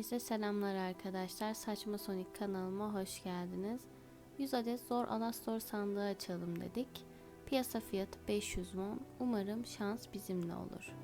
Herkese selamlar arkadaşlar. Saçma Sonic kanalıma hoş geldiniz. 100 adet zor Alastor sandığı açalım dedik. Piyasa fiyatı 500 won. Umarım şans bizimle olur.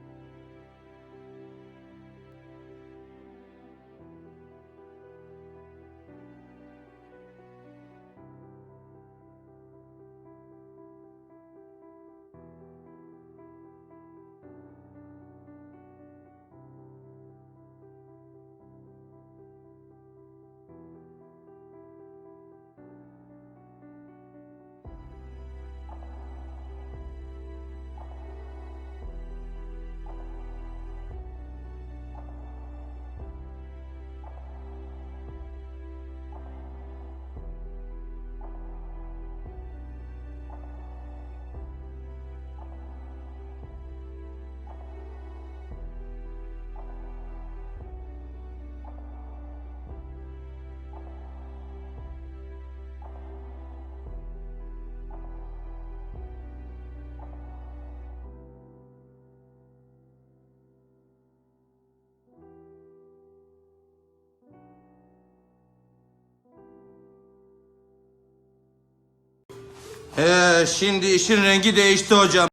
Ee, şimdi işin rengi değişti hocam.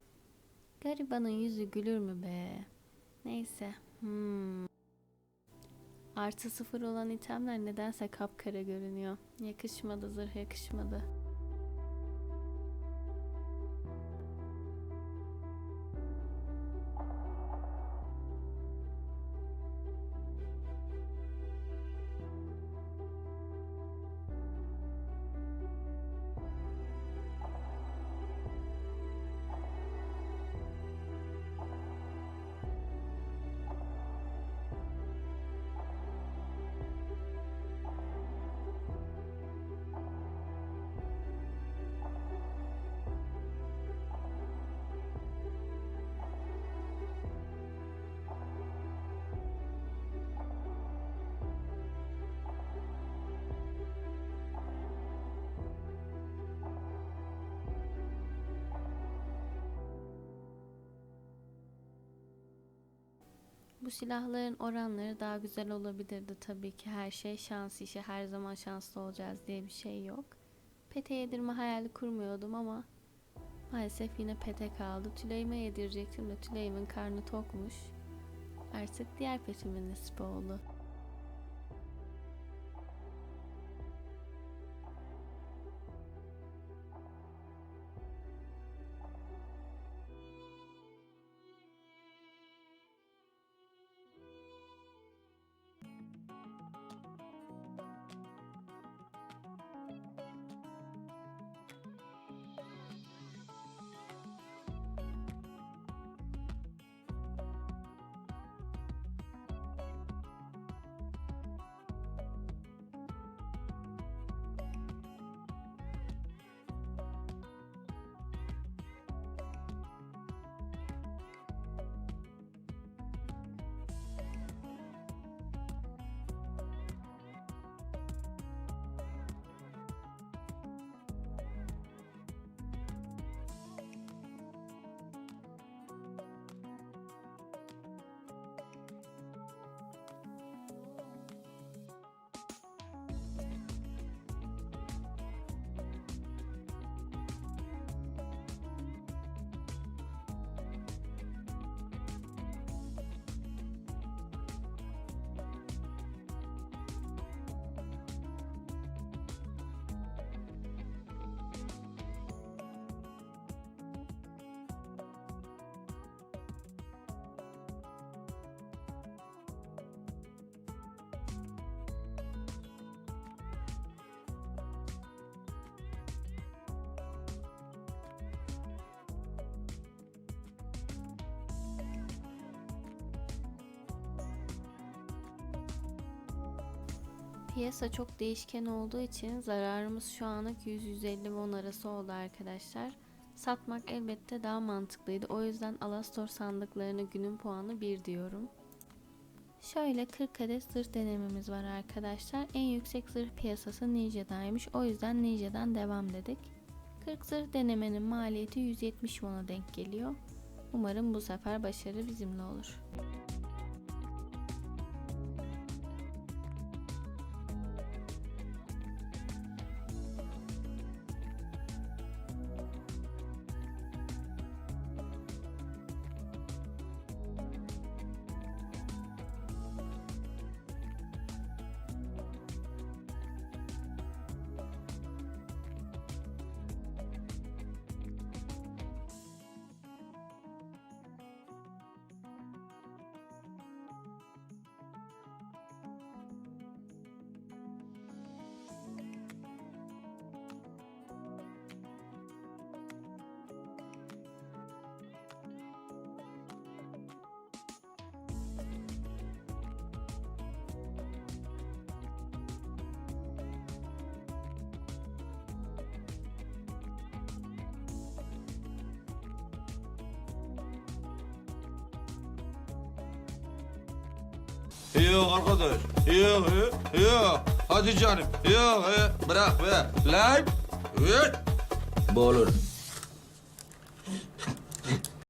Garibanın yüzü gülür mü be? Neyse. Hmm. Artı sıfır olan itemler nedense kapkara görünüyor. Yakışmadı zırh yakışmadı. Bu silahların oranları daha güzel olabilirdi tabii ki. Her şey şans işi. Her zaman şanslı olacağız diye bir şey yok. Pete yedirme hayali kurmuyordum ama maalesef yine pete kaldı. Tüleyime yedirecektim de Tüleyimin karnı tokmuş. Artık diğer petimin nasip oldu. Piyasa çok değişken olduğu için zararımız şu anlık 100-150 won arası oldu arkadaşlar. Satmak elbette daha mantıklıydı. O yüzden Alastor sandıklarını günün puanı 1 diyorum. Şöyle 40 adet zırh denememiz var arkadaşlar. En yüksek zırh piyasası Ninja'daymış. O yüzden Ninja'dan devam dedik. 40 zırh denemenin maliyeti 170 won'a denk geliyor. Umarım bu sefer başarı bizimle olur. Yok arkadaş. Yok yok yok. Hadi canım. Yok. Bırak be. Lan. Bu olur.